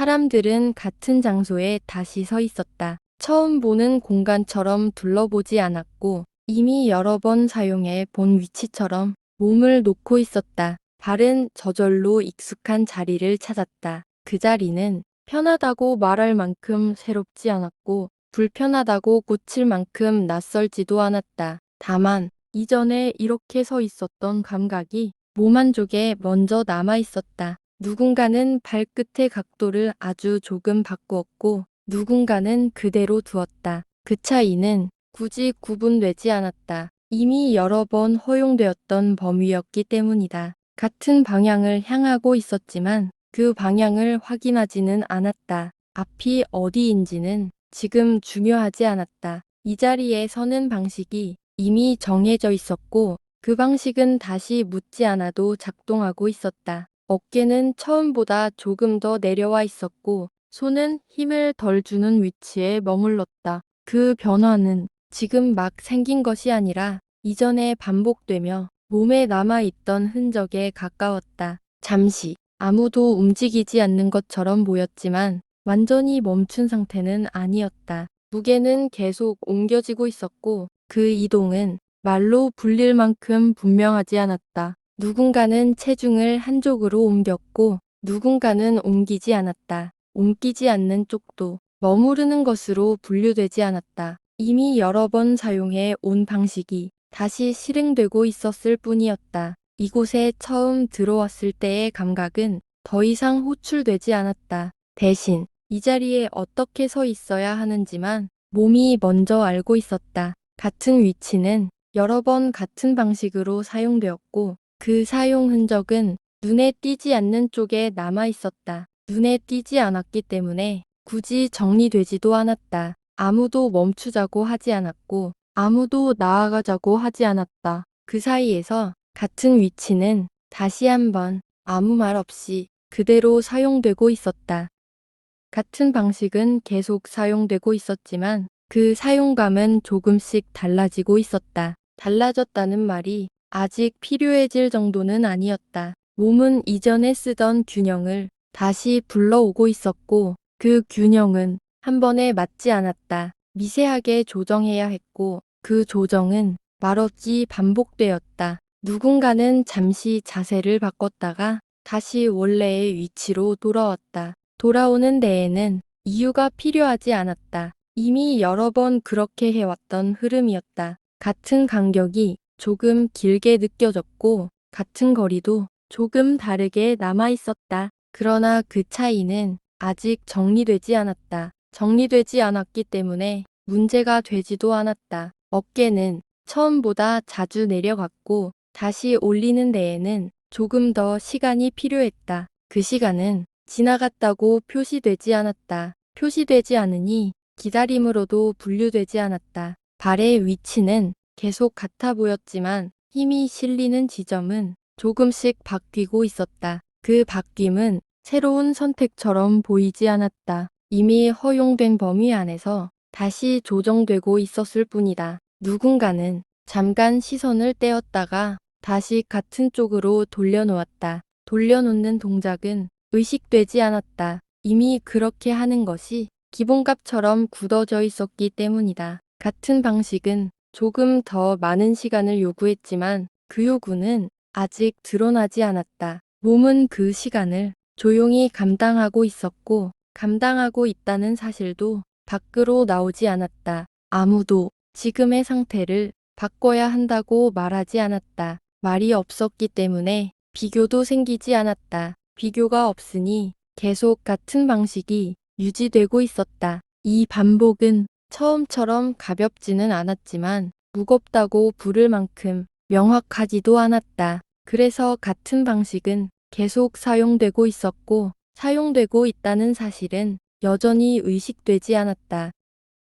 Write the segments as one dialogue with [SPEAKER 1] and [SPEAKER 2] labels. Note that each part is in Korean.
[SPEAKER 1] 사람들은 같은 장소에 다시 서 있었다. 처음 보는 공간처럼 둘러보지 않았고 이미 여러 번 사용해 본 위치처럼 몸을 놓고 있었다. 발은 저절로 익숙한 자리를 찾았다. 그 자리는 편하다고 말할 만큼 새롭지 않았고 불편하다고 고칠 만큼 낯설지도 않았다. 다만 이전에 이렇게 서 있었던 감각이 몸 한쪽에 먼저 남아 있었다. 누군가는 발끝의 각도를 아주 조금 바꾸었고 누군가는 그대로 두었다. 그 차이는 굳이 구분되지 않았다. 이미 여러 번 허용되었던 범위였기 때문이다. 같은 방향을 향하고 있었지만 그 방향을 확인하지는 않았다. 앞이 어디인지는 지금 중요하지 않았다. 이 자리에 서는 방식이 이미 정해져 있었고 그 방식은 다시 묻지 않아도 작동하고 있었다. 어깨는 처음보다 조금 더 내려와 있었고 손은 힘을 덜 주는 위치에 머물렀다. 그 변화는 지금 막 생긴 것이 아니라 이전에 반복되며 몸에 남아있던 흔적에 가까웠다. 잠시 아무도 움직이지 않는 것처럼 보였지만 완전히 멈춘 상태는 아니었다. 무게는 계속 옮겨지고 있었고 그 이동은 말로 불릴 만큼 분명하지 않았다. 누군가는 체중을 한쪽으로 옮겼고 누군가는 옮기지 않았다. 옮기지 않는 쪽도 머무르는 것으로 분류되지 않았다. 이미 여러 번 사용해 온 방식이 다시 실행되고 있었을 뿐이었다. 이곳에 처음 들어왔을 때의 감각은 더 이상 호출되지 않았다. 대신 이 자리에 어떻게 서 있어야 하는지만 몸이 먼저 알고 있었다. 같은 위치는 여러 번 같은 방식으로 사용되었고 그 사용 흔적은 눈에 띄지 않는 쪽에 남아 있었다. 눈에 띄지 않았기 때문에 굳이 정리되지도 않았다. 아무도 멈추자고 하지 않았고 아무도 나아가자고 하지 않았다. 그 사이에서 같은 위치는 다시 한번 아무 말 없이 그대로 사용되고 있었다. 같은 방식은 계속 사용되고 있었지만 그 사용감은 조금씩 달라지고 있었다. 달라졌다는 말이 아직 필요해질 정도는 아니었다. 몸은 이전에 쓰던 균형을 다시 불러오고 있었고 그 균형은 한 번에 맞지 않았다. 미세하게 조정해야 했고 그 조정은 말없이 반복되었다. 누군가는 잠시 자세를 바꿨다가 다시 원래의 위치로 돌아왔다. 돌아오는 데에는 이유가 필요하지 않았다. 이미 여러 번 그렇게 해왔던 흐름이었다. 같은 간격이 조금 길게 느껴졌고 같은 거리도 조금 다르게 남아 있었다. 그러나 그 차이는 아직 정리되지 않았다. 정리되지 않았기 때문에 문제가 되지도 않았다. 어깨는 처음보다 자주 내려갔고 다시 올리는 데에는 조금 더 시간이 필요했다. 그 시간은 지나갔다고 표시되지 않았다. 표시되지 않으니 기다림으로도 분류되지 않았다. 발의 위치는 계속 같아 보였지만 힘이 실리는 지점은 조금씩 바뀌고 있었다. 그 바뀜은 새로운 선택처럼 보이지 않았다. 이미 허용된 범위 안에서 다시 조정되고 있었을 뿐이다. 누군가는 잠깐 시선을 떼었다가 다시 같은 쪽으로 돌려놓았다. 돌려놓는 동작은 의식되지 않았다. 이미 그렇게 하는 것이 기본값처럼 굳어져 있었기 때문이다. 같은 방식은 조금 더 많은 시간을 요구했지만 그 요구는 아직 드러나지 않았다. 몸은 그 시간을 조용히 감당하고 있었고 감당하고 있다는 사실도 밖으로 나오지 않았다. 아무도 지금의 상태를 바꿔야 한다고 말하지 않았다. 말이 없었기 때문에 비교도 생기지 않았다. 비교가 없으니 계속 같은 방식이 유지되고 있었다. 이 반복은 처음처럼 가볍지는 않았지만 무겁다고 부를 만큼 명확하지도 않았다. 그래서 같은 방식은 계속 사용되고 있었고 사용되고 있다는 사실은 여전히 의식되지 않았다.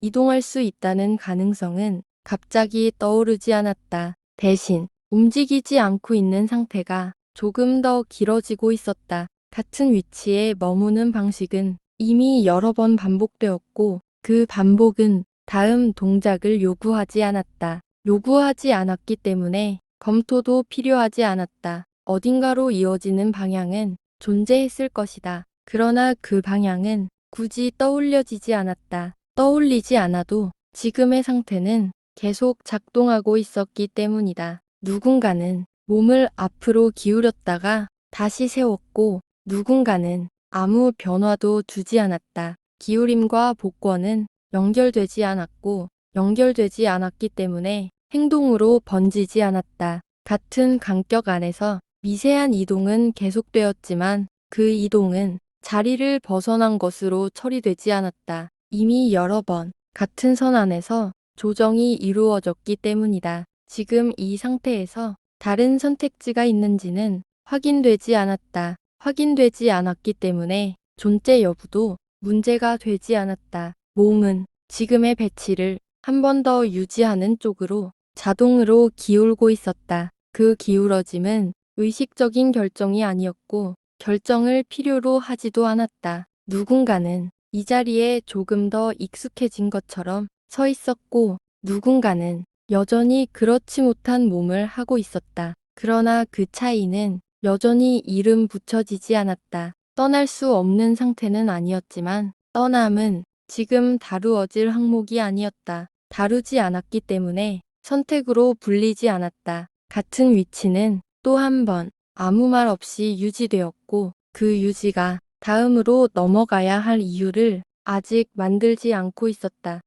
[SPEAKER 1] 이동할 수 있다는 가능성은 갑자기 떠오르지 않았다. 대신 움직이지 않고 있는 상태가 조금 더 길어지고 있었다. 같은 위치에 머무는 방식은 이미 여러 번 반복되었고 그 반복은 다음 동작을 요구하지 않았다. 요구하지 않았기 때문에 검토도 필요하지 않았다. 어딘가로 이어지는 방향은 존재했을 것이다. 그러나 그 방향은 굳이 떠올려지지 않았다. 떠올리지 않아도 지금의 상태는 계속 작동하고 있었기 때문이다. 누군가는 몸을 앞으로 기울였다가 다시 세웠고 누군가는 아무 변화도 두지 않았다. 기울임과 복권은 연결되지 않았고 연결되지 않았기 때문에 행동으로 번지지 않았다. 같은 간격 안에서 미세한 이동은 계속되었지만 그 이동은 자리를 벗어난 것으로 처리되지 않았다. 이미 여러 번 같은 선 안에서 조정이 이루어졌기 때문이다. 지금 이 상태에서 다른 선택지가 있는지는 확인되지 않았다. 확인되지 않았기 때문에 존재 여부도 문제가 되지 않았다. 몸은 지금의 배치를 한 번 더 유지하는 쪽으로 자동으로 기울고 있었다. 그 기울어짐은 의식적인 결정이 아니었고 결정을 필요로 하지도 않았다. 누군가는 이 자리에 조금 더 익숙해진 것처럼 서 있었고 누군가는 여전히 그렇지 못한 몸을 하고 있었다. 그러나 그 차이는 여전히 이름 붙여지지 않았다. 떠날 수 없는 상태는 아니었지만 떠남은 지금 다루어질 항목이 아니었다. 다루지 않았기 때문에 선택으로 불리지 않았다. 같은 위치는 또 한 번 아무 말 없이 유지되었고 그 유지가 다음으로 넘어가야 할 이유를 아직 만들지 않고 있었다.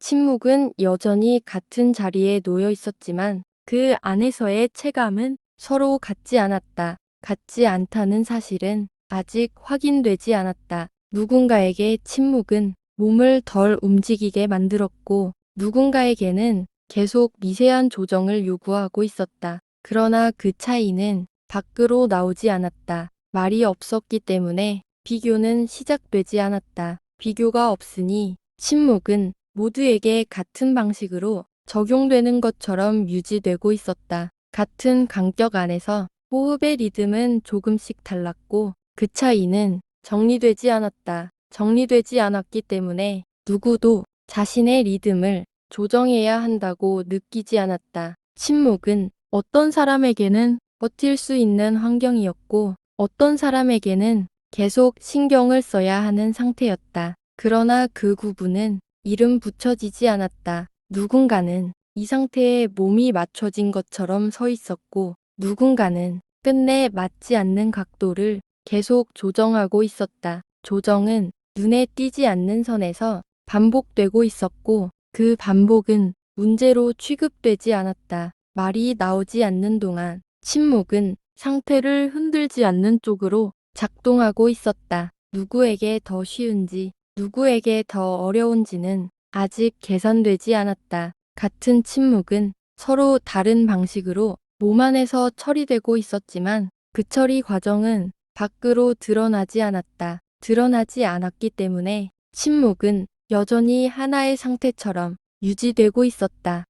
[SPEAKER 1] 침묵은 여전히 같은 자리에 놓여 있었지만 그 안에서의 체감은 서로 같지 않았다. 같지 않다는 사실은 아직 확인되지 않았다. 누군가에게 침묵은 몸을 덜 움직이게 만들었고 누군가에게는 계속 미세한 조정을 요구하고 있었다. 그러나 그 차이는 밖으로 나오지 않았다. 말이 없었기 때문에 비교는 시작되지 않았다. 비교가 없으니 침묵은 모두에게 같은 방식으로 적용되는 것처럼 유지되고 있었다. 같은 간격 안에서 호흡의 리듬은 조금씩 달랐고 그 차이는 정리되지 않았다. 정리되지 않았기 때문에 누구도 자신의 리듬을 조정해야 한다고 느끼지 않았다. 침묵은 어떤 사람에게는 버틸 수 있는 환경이었고 어떤 사람에게는 계속 신경을 써야 하는 상태였다. 그러나 그 구분은 이름 붙여지지 않았다. 누군가는 이 상태에 몸이 맞춰진 것처럼 서 있었고 누군가는 끝내 맞지 않는 각도를 계속 조정하고 있었다. 조정은 눈에 띄지 않는 선에서 반복되고 있었고 그 반복은 문제로 취급되지 않았다. 말이 나오지 않는 동안 침묵은 상태를 흔들지 않는 쪽으로 작동하고 있었다. 누구에게 더 쉬운지, 누구에게 더 어려운지는 아직 계산되지 않았다. 같은 침묵은 서로 다른 방식으로 몸 안에서 처리되고 있었지만 그 처리 과정은 밖으로 드러나지 않았다. 드러나지 않았기 때문에 침묵은 여전히 하나의 상태처럼 유지되고 있었다.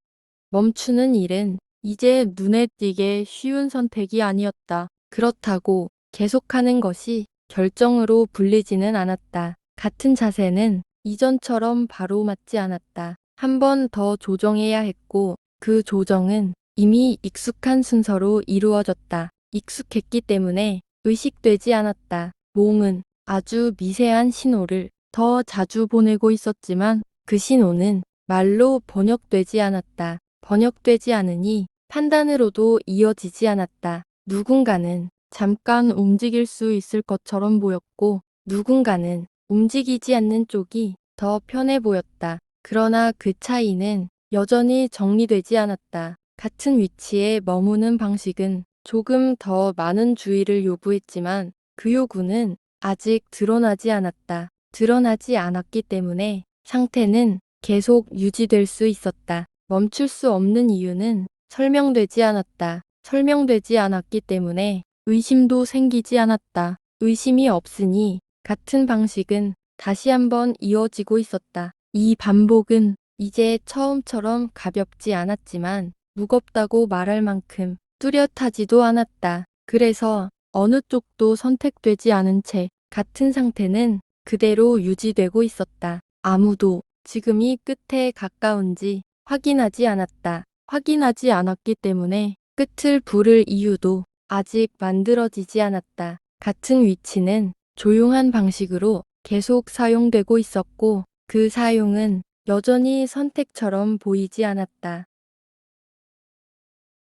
[SPEAKER 1] 멈추는 일은 이제 눈에 띄게 쉬운 선택이 아니었다. 그렇다고 계속하는 것이 결정으로 불리지는 않았다. 같은 자세는 이전처럼 바로 맞지 않았다. 한 번 더 조정해야 했고 그 조정은 이미 익숙한 순서로 이루어졌다. 익숙했기 때문에 의식되지 않았다. 몸은 아주 미세한 신호를 더 자주 보내고 있었지만 그 신호는 말로 번역되지 않았다. 번역되지 않으니 판단으로도 이어지지 않았다. 누군가는 잠깐 움직일 수 있을 것처럼 보였고 누군가는 움직이지 않는 쪽이 더 편해 보였다. 그러나 그 차이는 여전히 정리되지 않았다. 같은 위치에 머무는 방식은 조금 더 많은 주의를 요구했지만 그 요구는 아직 드러나지 않았다. 드러나지 않았기 때문에 상태는 계속 유지될 수 있었다. 멈출 수 없는 이유는 설명되지 않았다. 설명되지 않았기 때문에 의심도 생기지 않았다. 의심이 없으니 같은 방식은 다시 한번 이어지고 있었다. 이 반복은 이제 처음처럼 가볍지 않았지만 무겁다고 말할 만큼 뚜렷하지도 않았다. 그래서 어느 쪽도 선택되지 않은 채 같은 상태는 그대로 유지되고 있었다. 아무도 지금이 끝에 가까운지 확인하지 않았다. 확인하지 않았기 때문에 끝을 부를 이유도 아직 만들어지지 않았다. 같은 위치는 조용한 방식으로 계속 사용되고 있었고 그 사용은 여전히 선택처럼 보이지 않았다.